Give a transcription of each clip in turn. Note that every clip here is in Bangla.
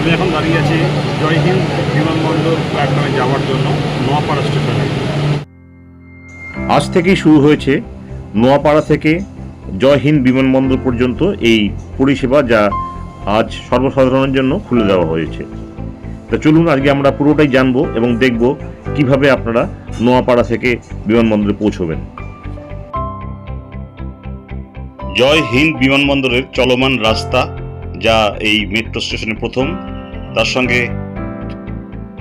আমি এখন দাঁড়িয়ে আছি জয় হিন্দ বিমানবন্দর প্ল্যাটফর্মে যাওয়ার জন্য নোয়াপাড়া স্টেশনে। আজ থেকেই শুরু হয়েছে নোয়াপাড়া থেকে জয় হিন্দ বিমানবন্দর পর্যন্ত এই পরিষেবা যা আজ সর্বসাধারণের জন্য খুলে দেওয়া হয়েছে। তা চলুন আজকে আমরা পুরোটাই জানব এবং দেখব কীভাবে আপনারা নোয়াপাড়া থেকে বিমানবন্দরে পৌঁছবেন। জয় হিন্দ বিমানবন্দরের চলমান রাস্তা যা এই মেট্রো স্টেশনে প্রথম তার সঙ্গে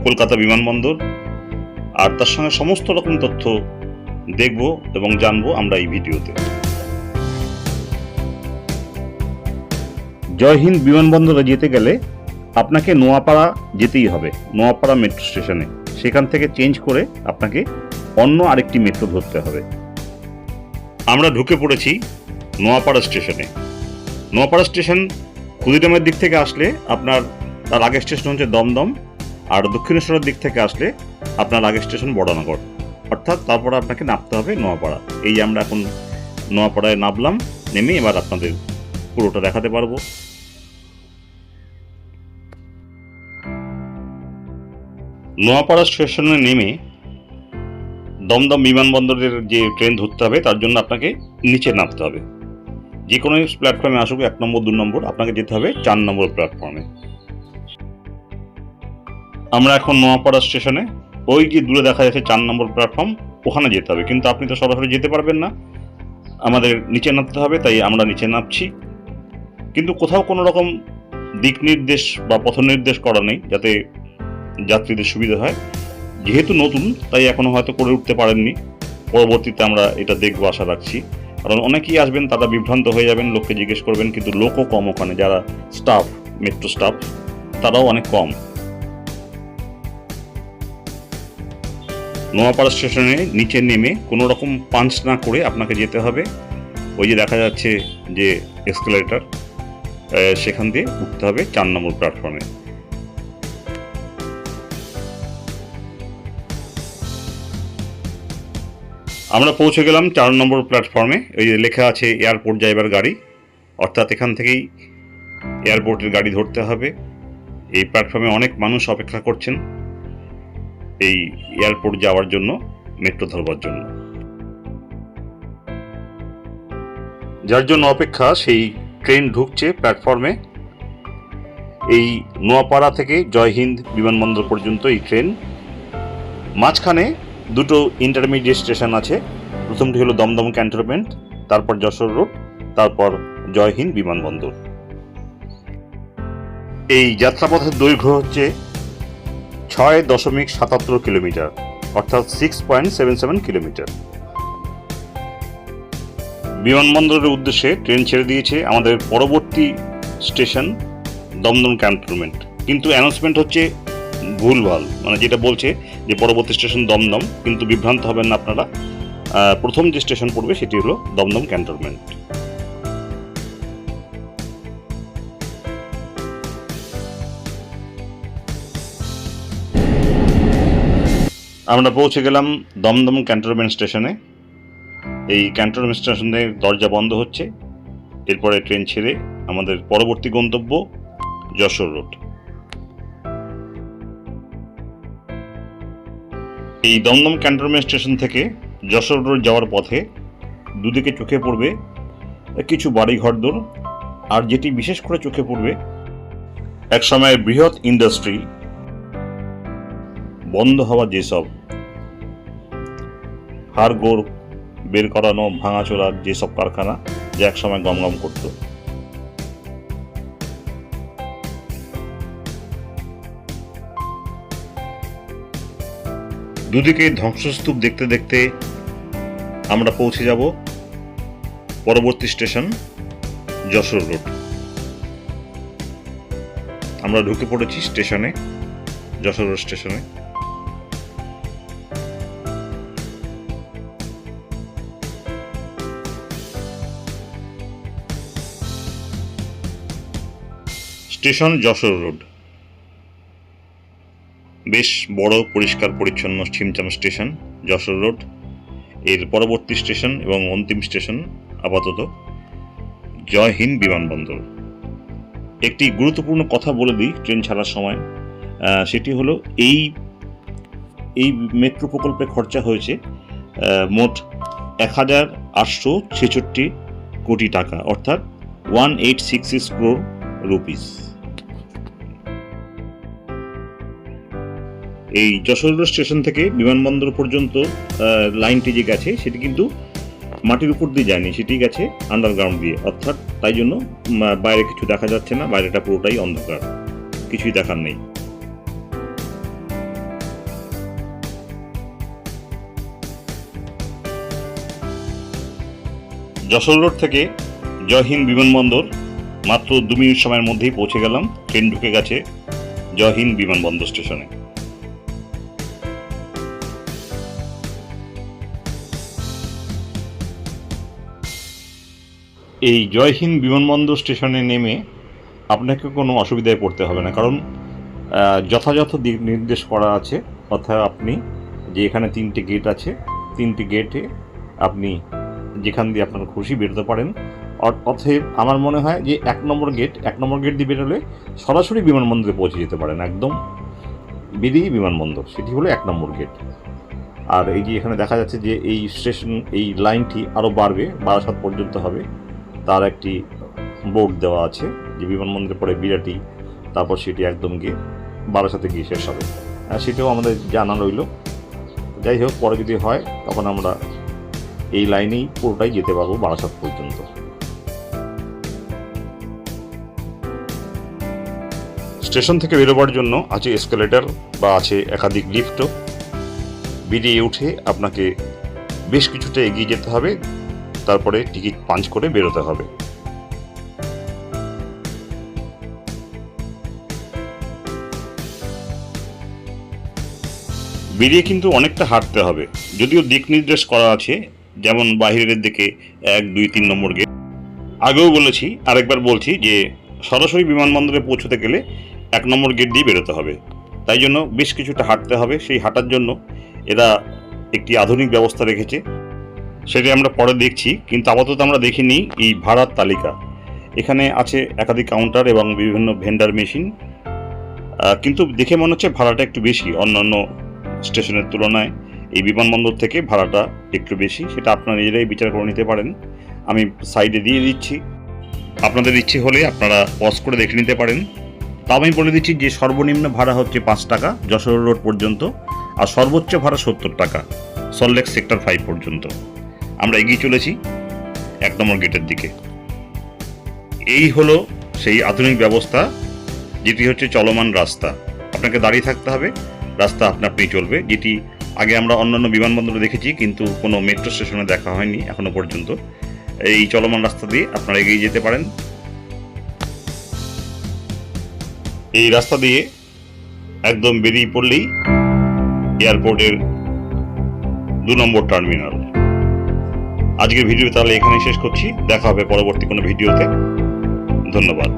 কলকাতা বিমানবন্দর, আর তার সঙ্গে সমস্ত রকম তথ্য দেখব এবং জানব আমরা এই ভিডিওতে। জয় হিন্দ বিমানবন্দরে যেতে গেলে আপনাকে নোয়াপাড়া যেতেই হবে, নোয়াপাড়া মেট্রো স্টেশনে সেখান থেকে চেঞ্জ করে আপনাকে অন্য আরেকটি মেট্রো ধরতে হবে। আমরা ঢুকে পড়েছি নোয়াপাড়া স্টেশনে নোয়াপাড়া স্টেশন ক্ষুদিরামের দিক থেকে আসলে আপনার তার আগের স্টেশন হচ্ছে দমদম, আর দক্ষিণেশ্বরের দিক থেকে আসলে আপনার আগের স্টেশন বড়নগর। অর্থাৎ তারপরে আপনাকে নামতে হবে নোয়াপাড়া। এই আমরা এখন নোয়াপাড়ায় নামলাম, নেমে এবার আপনাদের পুরোটা দেখাতে পারব। নোয়াপাড়া স্টেশনে নেমে দমদম বিমানবন্দরের যে ট্রেন ধরতে হবে, তার জন্য আপনাকে নিচে নামতে হবে। যে কোনো প্ল্যাটফর্মে আসুক, এক নম্বর, দু নম্বর, আপনাকে যেতে হবে চার নম্বর প্ল্যাটফর্মে আমরা এখন নোয়াপাড়া স্টেশনে, ওই যে দূরে দেখা যাচ্ছে চার নম্বর প্ল্যাটফর্ম ওখানে যেতে হবে। কিন্তু আপনি তো সরাসরি যেতে পারবেন না। আমাদের নিচে নামতে হবে, তাই আমরা নিচে নামছি। কিন্তু কোথাও কোনো রকম দিক নির্দেশ বা পথ নির্দেশ করা নেই, যাতে যাত্রীদের সুবিধা হয়। যেহেতু নতুন, তাই এখনও হয়তো করে উঠতে পারেননি। পরবর্তীতে আমরা এটা দেখব, আশা রাখছি। কারণ অনেকেই আসবেন, তারা বিভ্রান্ত হয়ে যাবেন, লোককে জিজ্ঞেস করবেন, কিন্তু লোকও কম ওখানে। যারা স্টাফ মেট্রো স্টাফ তারাও অনেক কম। নোয়াপাড়া স্টেশনে নিচে নেমে কোনো রকম পাঞ্চ না করে আপনাকে যেতে হবে। ওই যে দেখা যাচ্ছে যে এসকেলেটার সেখান দিয়ে উঠতে হবে চার নম্বর প্ল্যাটফর্মে আমরা পৌঁছে গেলাম চার নম্বর প্ল্যাটফর্মে ওই যে লেখা আছে এয়ারপোর্ট যাইবার গাড়ি। অর্থাৎ এখান থেকেই এয়ারপোর্টের গাড়ি ধরতে হবে। এই প্ল্যাটফর্মে অনেক মানুষ অপেক্ষা করছেন। এই এয়ারপোর্ট যাওয়ার জন্য, মেট্রো ধরবার জন্য। যার জন্য অপেক্ষা সেই ট্রেন ঢুকছে প্ল্যাটফর্মে। এই নোয়াপাড়া থেকে জয় হিন্দ বিমানবন্দর পর্যন্ত এই ট্রেন। মাঝখানে দুটো ইন্টারমিডিয়েট স্টেশন আছে। প্রথমটি হলো দমদম ক্যান্টনমেন্ট তারপর যশোর রোড তারপর জয় হিন্দ বিমানবন্দর। এই যাত্রাপথের দৈর্ঘ্য হচ্ছে ছয় দশমিক সাতাত্তর কিলোমিটার, অর্থাৎ six point seven seven kilometre. বিমানবন্দরের উদ্দেশ্যে ট্রেন ছেড়ে দিয়েছে আমাদের পরবর্তী স্টেশন, দমদম ক্যান্টনমেন্ট। কিন্তু অ্যানাউন্সমেন্ট হচ্ছে ভুলভাল। মানে যেটা বলছে যে পরবর্তী স্টেশন দমদম, কিন্তু বিভ্রান্ত হবেন না আপনারা। প্রথম যে স্টেশন পড়বে সেটি হলো দমদম ক্যান্টনমেন্ট। আমরা পৌঁছে গেলাম দমদম ক্যান্টনমেন্ট স্টেশনে। এই ক্যান্টনমেন্ট স্টেশনের দরজা বন্ধ হচ্ছে। এরপরে ট্রেন ছেড়ে আমাদের পরবর্তী গন্তব্য যশোর রোড। এই দমদম ক্যান্টনমেন্ট স্টেশন থেকে যশোর রোড যাওয়ার পথে দুদিকে চোখে পড়বে কিছু বাড়িঘর ঘরদোর আর যেটি বিশেষ করে চোখে পড়বে এক সময় বৃহৎ ইন্ডাস্ট্রি বন্ধ হওয়া যেসব হাড়গোড় বের করানো ভাঙাচোরার যেসব কারখানা যে এক সময় গমগম করত। দুদিকে ধ্বংসস্তূপ দেখতে দেখতে আমরা পৌঁছে যাব পরবর্তী স্টেশন, যশোর রোড। আমরা ঢুকে পড়েছি স্টেশনে, যশোর রোড স্টেশনে। Station Jessore Road. বেশ বড়, পরিষ্কার, পরিচ্ছন্ন ছিমছাম স্টেশন, যশোর রোড। এর পরবর্তী স্টেশন এবং অন্তিম স্টেশন আপাতত জয় হিন্দ বিমানবন্দর। একটি গুরুত্বপূর্ণ কথা বলে দিই ট্রেন ছাড়ার সময়। সেটি হলো এই এই মেট্রো প্রকল্পে খরচা হয়েছে মোট এক হাজার আটশো ছেষট্টি কোটি টাকা, অর্থাৎ one eight six six rupees এই যশোর স্টেশন থেকে বিমানবন্দর পর্যন্ত লাইনটি যে গেছে, সেটি কিন্তু মাটির উপর দিয়ে যায়নি, সেটি গেছে আন্ডারগ্রাউন্ড দিয়ে। অর্থাৎ তাই জন্য বাইরে কিছু দেখা যাচ্ছে না, বাইরেটা পুরোটাই অন্ধকার। কিছুই দেখার নেই। যশোর রোড থেকে জয়হিন্দ বিমানবন্দর, মাত্র দু মিনিট সময়ের মধ্যেই পৌঁছে গেলাম। ট্রেন ঢুকে গেছে জয়হিন্দ বিমানবন্দর স্টেশনে এই জয়হিন্দ বিমানবন্দর স্টেশনে নেমে আপনাকে কোনো অসুবিধায় পড়তে হবে না। কারণ যথাযথ দিক নির্দেশ করা আছে। অর্থাৎ আপনি যে এখানে তিনটে গেট আছে, তিনটি গেটে আপনি যেখান দিয়ে আপনার খুশি বেরোতে পারেন। অ- অতএব আমার মনে হয় যে এক নম্বর গেট এক নম্বর গেট দিয়ে বেরোলে সরাসরি বিমানবন্দরে পৌঁছে যেতে পারেন একদম। বেরিয়ে বিমানবন্দর, সেটি হলো এক নম্বর গেট আর এই যে এখানে দেখা যাচ্ছে যে এই স্টেশন এই লাইনটি আরও বাড়বে, বারাসাত পর্যন্ত হবে। তার একটি বোর্ড দেওয়া আছে, যে বিমানবন্দরে পরে বিরাটি, তারপর সেটি একদম গিয়ে বারাসাতে গিয়ে শেষ হবে। সেটাও আমাদের জানা রইল। যাই হোক, পরে যদি হয়, তখন আমরা এই লাইনেই পুরোটাই যেতে পারব বারাসাত পর্যন্ত। স্টেশন থেকে বেরোবার জন্য আছে এসকেলেটর বা আছে একাধিক লিফটও বেরিয়ে উঠে আপনাকে বেশ কিছুটা এগিয়ে যেতে হবে। তারপরে টিকিট পাঞ্চ করে বেরোতে হবে। বেরিয়ে কিন্তু অনেকটা হাঁটতে হবে। যদিও দিক নির্দেশ করা আছে, যেমন বাহিরের দিকে এক, দুই, তিন নম্বর গেট। আগেও বলেছি, আরেকবার বলছি যে সরাসরি বিমানবন্দরে পৌঁছতে গেলে এক নম্বর গেট দিয়ে বেরোতে হবে। তাই জন্য বেশ কিছুটা হাঁটতে হবে। সেই হাঁটার জন্য এরা একটি আধুনিক ব্যবস্থা রেখেছে। সেটি আমরা পরে দেখছি, কিন্তু আপাতত আমরা দেখিনি এই ভাড়ার তালিকা। এখানে আছে একাধিক কাউন্টার এবং বিভিন্ন ভেন্ডার মেশিন কিন্তু দেখে মনে হচ্ছে ভাড়াটা একটু বেশি অন্যান্য স্টেশনের তুলনায়। এই বিমানবন্দর থেকে ভাড়াটা একটু বেশি, সেটা আপনারা নিজেরাই বিচার করে নিতে পারেন। আমি সাইডে দিয়ে দিচ্ছি। আপনাদের ইচ্ছে হলে আপনারা পজ করে দেখে নিতে পারেন। তা আমি বলে দিচ্ছি যে সর্বনিম্ন ভাড়া হচ্ছে পাঁচ টাকা, যশোর রোড পর্যন্ত, আর সর্বোচ্চ ভাড়া সত্তর টাকা সল্লেক সেক্টর ফাইভ পর্যন্ত। আমরা এগিয়ে চলেছি এক নম্বর গেটের দিকে। এই হলো সেই আধুনিক ব্যবস্থা, যেটি হচ্ছে চলমান রাস্তা। আপনাকে দাঁড়িয়ে থাকতে হবে, রাস্তা আপনা আপনি চলবে। যেটি আগে আমরা অন্যান্য বিমানবন্দরে দেখেছি, কিন্তু কোনো মেট্রো স্টেশনে দেখা হয়নি এখনও পর্যন্ত। এই চলমান রাস্তা দিয়ে আপনারা এগিয়ে যেতে পারেন। এই রাস্তা দিয়ে একদম বেরিয়ে পড়লেই এয়ারপোর্টের দু নম্বর টার্মিনাল। আজকের ভিডিও তাহলে এখানেই শেষ করছি। দেখা হবে পরবর্তী কোনো ভিডিওতে। ধন্যবাদ।